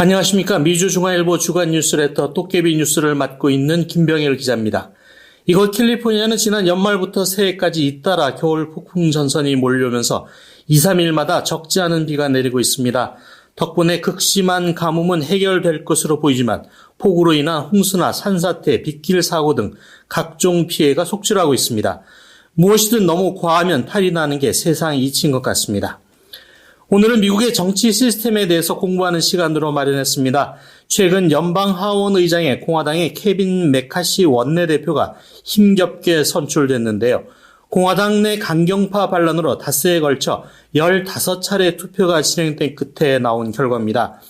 안녕하십니까. 미주중앙일보 주간 뉴스레터 도깨비 뉴스를 맡고 있는 김병일 기자입니다. 이곳 캘리포니아는 지난 연말부터 새해까지 잇따라 겨울 폭풍 전선이 몰려오면서 2, 3일마다 적지 않은 비가 내리고 있습니다. 덕분에 극심한 가뭄은 해결될 것으로 보이지만 폭우로 인한 홍수나 산사태, 빗길 사고 등 각종 피해가 속출하고 있습니다. 무엇이든 너무 과하면 탈이 나는 게 세상 이치인 것 같습니다. 오늘은 미국의 정치 시스템에 대해서 공부하는 시간으로 마련했습니다. 최근 연방 하원 의장에 공화당의 케빈 메카시 원내대표가 힘겹게 선출됐는데요. 공화당 내 강경파 반란으로 닷새에 걸쳐 15차례 투표가 진행된 끝에 나온 결과입니다.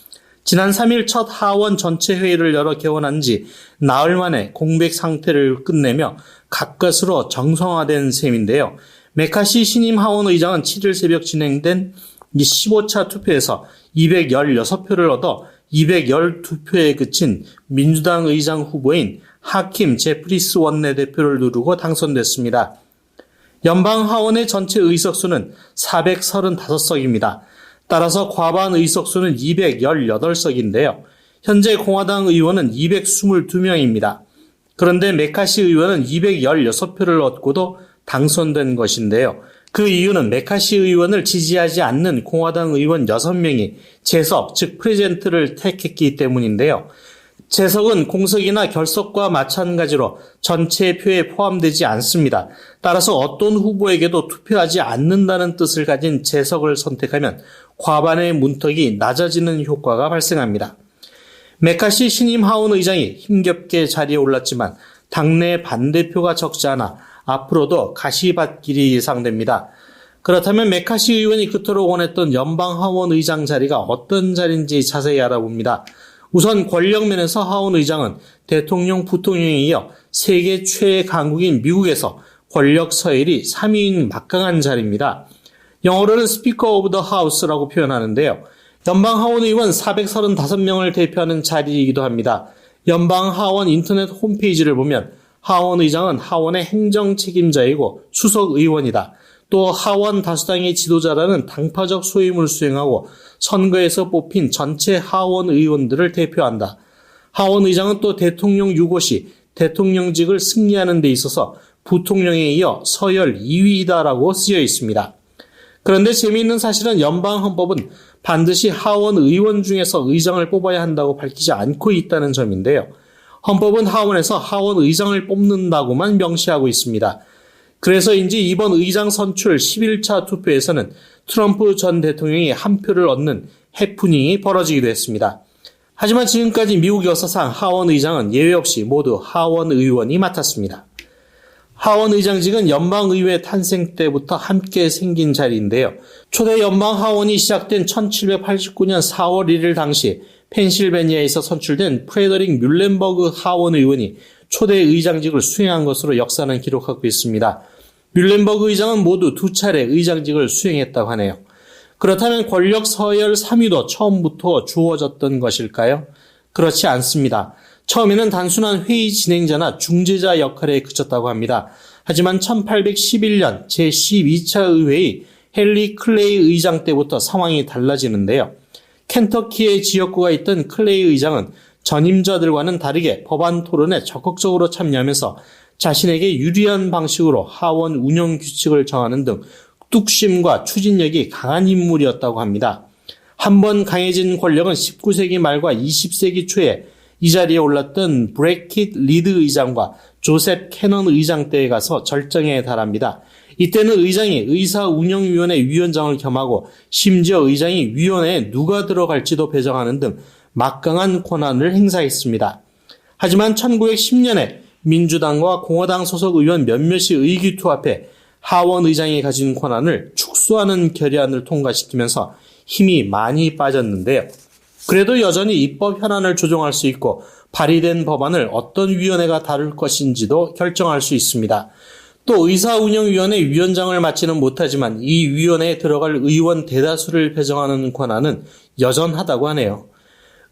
지난 3일 첫 하원 전체 회의를 열어 개원한 지 나흘 만에 공백 상태를 끝내며 가까스로 정상화된 셈인데요. 메카시 신임 하원 의장은 7일 새벽 진행된 15차 투표에서 216표를 얻어 212표에 그친 민주당 의장 후보인 하킴 제프리스 원내대표를 누르고 당선됐습니다. 연방 하원의 전체 의석수는 435석입니다. 따라서 과반 의석수는 218석인데요. 현재 공화당 의원은 222명입니다. 그런데 메카시 의원은 216표를 얻고도 당선된 것인데요. 그 이유는 메카시 의원을 지지하지 않는 공화당 의원 6명이 재석, 즉 프레젠트를 택했기 때문인데요. 재석은 공석이나 결석과 마찬가지로 전체 표에 포함되지 않습니다. 따라서 어떤 후보에게도 투표하지 않는다는 뜻을 가진 재석을 선택하면 과반의 문턱이 낮아지는 효과가 발생합니다. 메카시 신임 하원 의장이 힘겹게 자리에 올랐지만 당내 반대표가 적지 않아 앞으로도 가시밭길이 예상됩니다. 그렇다면 메카시 의원이 그토록 원했던 연방 하원 의장 자리가 어떤 자리인지 자세히 알아봅니다. 우선 권력면에서 하원 의장은 대통령, 부통령에 이어 세계 최애 강국인 미국에서 권력 서열이 3위인 막강한 자리입니다. 영어로는 스피커 오브 더 하우스라고 표현하는데요. 연방 하원 의원 435명을 대표하는 자리이기도 합니다. 연방 하원 인터넷 홈페이지를 보면 하원 의장은 하원의 행정 책임자이고 수석 의원이다. 또 하원 다수당의 지도자라는 당파적 소임을 수행하고 선거에서 뽑힌 전체 하원 의원들을 대표한다. 하원 의장은 또 대통령 유고 시 대통령직을 승리하는 데 있어서 부통령에 이어 서열 2위이다라고 쓰여 있습니다. 그런데 재미있는 사실은 연방 헌법은 반드시 하원 의원 중에서 의장을 뽑아야 한다고 밝히지 않고 있다는 점인데요. 헌법은 하원에서 하원 의장을 뽑는다고만 명시하고 있습니다. 그래서인지 이번 의장 선출 11차 투표에서는 트럼프 전 대통령이 한 표를 얻는 해프닝이 벌어지기도 했습니다. 하지만 지금까지 미국 역사상 하원 의장은 예외 없이 모두 하원 의원이 맡았습니다. 하원 의장직은 연방의회 탄생 때부터 함께 생긴 자리인데요. 초대 연방 하원이 시작된 1789년 4월 1일 당시 펜실베니아에서 선출된 프레더릭 뮬렌버그 하원 의원이 초대 의장직을 수행한 것으로 역사는 기록하고 있습니다. 뮬렌버그 의장은 모두 두 차례 의장직을 수행했다고 하네요. 그렇다면 권력 서열 3위도 처음부터 주어졌던 것일까요? 그렇지 않습니다. 처음에는 단순한 회의 진행자나 중재자 역할에 그쳤다고 합니다. 하지만 1811년 제12차 의회의 헨리 클레이 의장 때부터 상황이 달라지는데요. 켄터키의 지역구가 있던 클레이 의장은 전임자들과는 다르게 법안 토론에 적극적으로 참여하면서 자신에게 유리한 방식으로 하원 운영 규칙을 정하는 등 뚝심과 추진력이 강한 인물이었다고 합니다. 한 번 강해진 권력은 19세기 말과 20세기 초에 이 자리에 올랐던 브레킷 리드 의장과 조셉 캐넌 의장 때에 가서 절정에 달합니다. 이때는 의장이 의사 운영위원회 위원장을 겸하고 심지어 의장이 위원회에 누가 들어갈지도 배정하는 등 막강한 권한을 행사했습니다. 하지만 1910년에 민주당과 공화당 소속 의원 몇몇이 의기투합해 하원 의장이 가진 권한을 축소하는 결의안을 통과시키면서 힘이 많이 빠졌는데요. 그래도 여전히 입법 현안을 조정할 수 있고 발의된 법안을 어떤 위원회가 다룰 것인지도 결정할 수 있습니다. 또 의사운영위원회 위원장을 맡지는 못하지만 이 위원회에 들어갈 의원 대다수를 배정하는 권한은 여전하다고 하네요.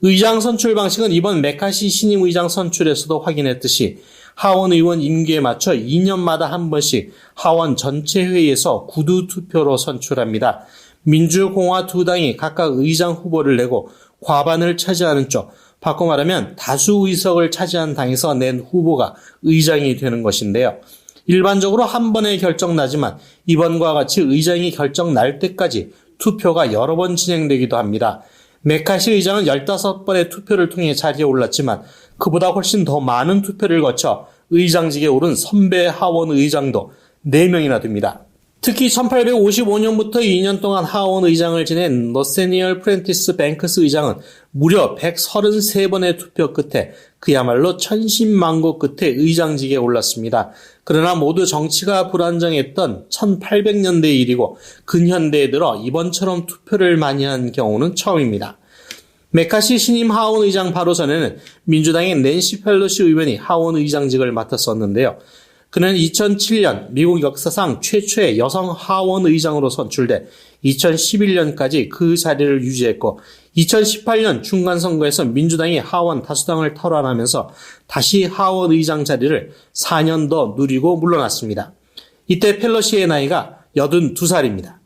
의장 선출 방식은 이번 메카시 신임 의장 선출에서도 확인했듯이 하원 의원 임기에 맞춰 2년마다 한 번씩 하원 전체 회의에서 구두 투표로 선출합니다. 민주공화 두 당이 각각 의장 후보를 내고 과반을 차지하는 쪽, 바꿔 말하면 다수 의석을 차지한 당에서 낸 후보가 의장이 되는 것인데요. 일반적으로 한 번에 결정 나지만 이번과 같이 의장이 결정 날 때까지 투표가 여러 번 진행되기도 합니다. 메카시 의장은 15번의 투표를 통해 자리에 올랐지만 그보다 훨씬 더 많은 투표를 거쳐 의장직에 오른 선배 하원 의장도 4명이나 됩니다. 특히 1855년부터 2년 동안 하원 의장을 지낸 너세니얼 프렌티스 뱅크스 의장은 무려 133번의 투표 끝에 그야말로 천신만고 끝에 의장직에 올랐습니다. 그러나 모두 정치가 불안정했던 1800년대 일이고 근현대에 들어 이번처럼 투표를 많이 한 경우는 처음입니다. 메카시 신임 하원 의장 바로 전에는 민주당의 낸시 펠로시 의원이 하원 의장직을 맡았었는데요. 그는 2007년 미국 역사상 최초의 여성 하원 의장으로 선출돼 2011년까지 그 자리를 유지했고 2018년 중간 선거에서 민주당이 하원 다수당을 탈환하면서 다시 하원 의장 자리를 4년 더 누리고 물러났습니다. 이때 펠로시의 나이가 82살입니다.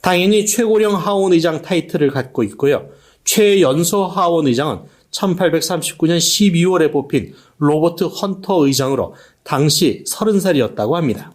당연히 최고령 하원 의장 타이틀을 갖고 있고요. 최연소 하원 의장은 1839년 12월에 뽑힌 로버트 헌터 의장으로 당시 30살이었다고 합니다.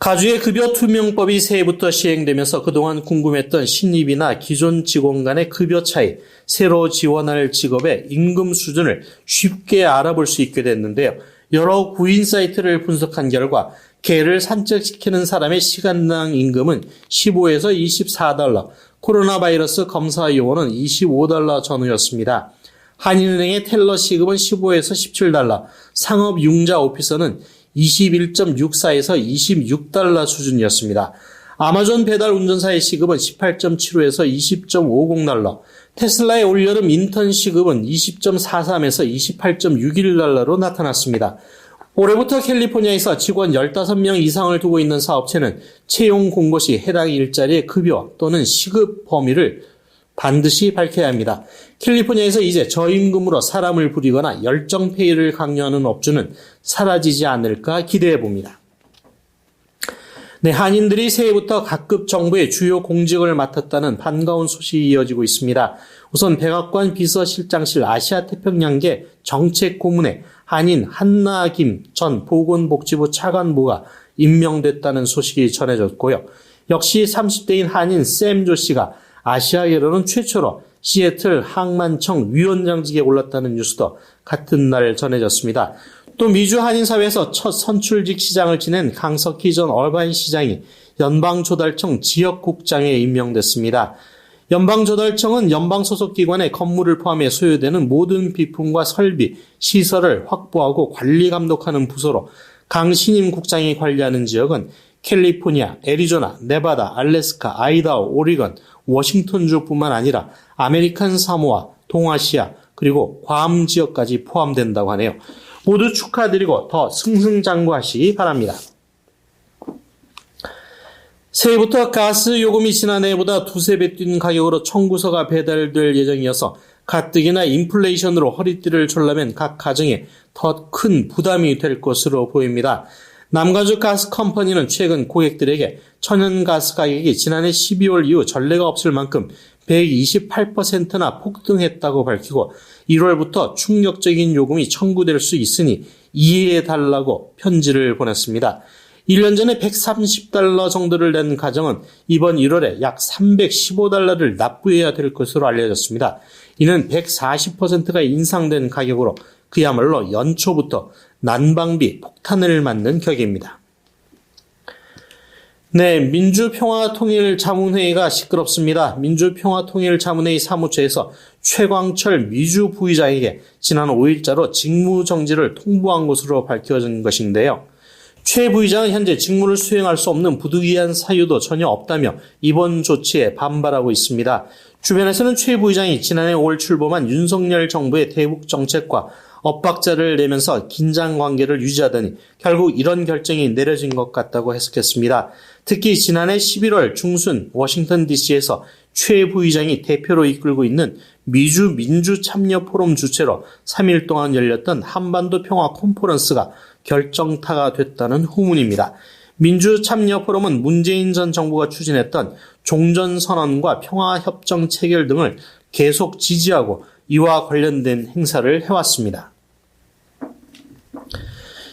가주의 급여 투명법이 새해부터 시행되면서 그동안 궁금했던 신입이나 기존 직원 간의 급여 차이, 새로 지원할 직업의 임금 수준을 쉽게 알아볼 수 있게 됐는데요. 여러 구인 사이트를 분석한 결과 개를 산책시키는 사람의 시간당 임금은 15에서 24달러, 코로나 바이러스 검사 요원은 25달러 전후였습니다. 한인은행의 텔러 시급은 15에서 17달러, 상업 융자 오피서는 21.64에서 26달러 수준이었습니다. 아마존 배달 운전사의 시급은 18.75에서 20.50달러, 테슬라의 올여름 인턴 시급은 20.43에서 28.61달러로 나타났습니다. 올해부터 캘리포니아에서 직원 15명 이상을 두고 있는 사업체는 채용 공고 시 해당 일자리의 급여 또는 시급 범위를 반드시 밝혀야 합니다. 캘리포니아에서 이제 저임금으로 사람을 부리거나 열정페이를 강요하는 업주는 사라지지 않을까 기대해 봅니다. 네, 한인들이 새해부터 각급 정부의 주요 공직을 맡았다는 반가운 소식이 이어지고 있습니다. 우선 백악관 비서실장실 아시아 태평양계 정책 고문에 한인 한나김 전 보건복지부 차관보가 임명됐다는 소식이 전해졌고요. 역시 30대인 한인 샘조 씨가 아시아계로는 최초로 시애틀 항만청 위원장직에 올랐다는 뉴스도 같은 날 전해졌습니다. 또 미주 한인사회에서 첫 선출직 시장을 지낸 강석희 전 얼바인 시장이 연방조달청 지역국장에 임명됐습니다. 연방조달청은 연방소속기관의 건물을 포함해 소요되는 모든 비품과 설비, 시설을 확보하고 관리 감독하는 부서로 강 신임 국장이 관리하는 지역은 캘리포니아, 애리조나, 네바다, 알래스카, 아이다호, 오리건, 워싱턴주뿐만 아니라 아메리칸 사모아, 동아시아, 그리고 괌 지역까지 포함된다고 하네요. 모두 축하드리고 더 승승장구하시기 바랍니다. 새해부터 가스 요금이 지난해보다 두세 배 뛴 가격으로 청구서가 배달될 예정이어서 가뜩이나 인플레이션으로 허리띠를 졸라맨 각 가정에 더 큰 부담이 될 것으로 보입니다. 남가주 가스 컴퍼니는 최근 고객들에게 천연가스 가격이 지난해 12월 이후 전례가 없을 만큼 128%나 폭등했다고 밝히고 1월부터 충격적인 요금이 청구될 수 있으니 이해해 달라고 편지를 보냈습니다. 1년 전에 130달러 정도를 낸 가정은 이번 1월에 약 315달러를 납부해야 될 것으로 알려졌습니다. 이는 140%가 인상된 가격으로 그야말로 연초부터 난방비 폭탄을 맞는 격입니다. 네, 민주평화통일자문회의가 시끄럽습니다. 민주평화통일자문회의 사무처에서 최광철 미주 부의장에게 지난 5일자로 직무정지를 통보한 것으로 밝혀진 것인데요. 최 부의장은 현재 직무를 수행할 수 없는 부득이한 사유도 전혀 없다며 이번 조치에 반발하고 있습니다. 주변에서는 최 부의장이 지난해 5월 출범한 윤석열 정부의 대북 정책과 엇박자를 내면서 긴장 관계를 유지하더니 결국 이런 결정이 내려진 것 같다고 해석했습니다. 특히 지난해 11월 중순 워싱턴 DC에서 최 부의장이 대표로 이끌고 있는 미주 민주 참여 포럼 주최로 3일 동안 열렸던 한반도 평화 콘퍼런스가 결정타가 됐다는 후문입니다. 민주 참여 포럼은 문재인 전 정부가 추진했던 종전 선언과 평화 협정 체결 등을 계속 지지하고 이와 관련된 행사를 해왔습니다.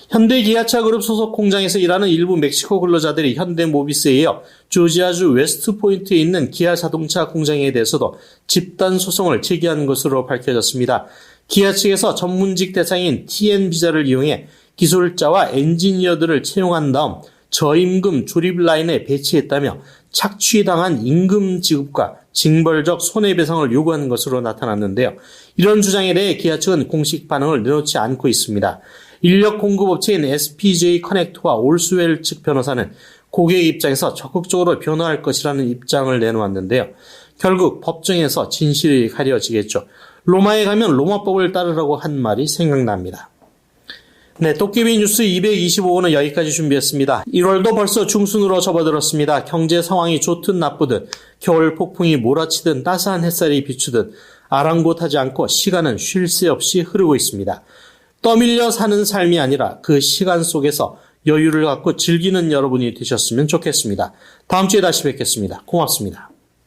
현대 기아차 그룹 소속 공장에서 일하는 일부 멕시코 근로자들이 현대 모비스에 이어 조지아주 웨스트 포인트에 있는 기아 자동차 공장에 대해서도 집단 소송을 제기한 것으로 밝혀졌습니다. 기아 측에서 전문직 대상인 TN 비자를 이용해 기술자와 엔지니어들을 채용한 다음 저임금 조립 라인에 배치했다며 착취당한 임금 지급과 징벌적 손해배상을 요구하는 것으로 나타났는데요. 이런 주장에 대해 기아 측은 공식 반응을 내놓지 않고 있습니다. 인력 공급 업체인 SPJ 커넥트와 올스웰 측 변호사는 고객 입장에서 적극적으로 변화할 것이라는 입장을 내놓았는데요. 결국 법정에서 진실이 가려지겠죠. 로마에 가면 로마법을 따르라고 한 말이 생각납니다. 네, 도깨비 뉴스 225호는 여기까지 준비했습니다. 1월도 벌써 중순으로 접어들었습니다. 경제 상황이 좋든 나쁘든 겨울 폭풍이 몰아치든 따스한 햇살이 비추든 아랑곳하지 않고 시간은 쉴 새 없이 흐르고 있습니다. 떠밀려 사는 삶이 아니라 그 시간 속에서 여유를 갖고 즐기는 여러분이 되셨으면 좋겠습니다. 다음 주에 다시 뵙겠습니다. 고맙습니다.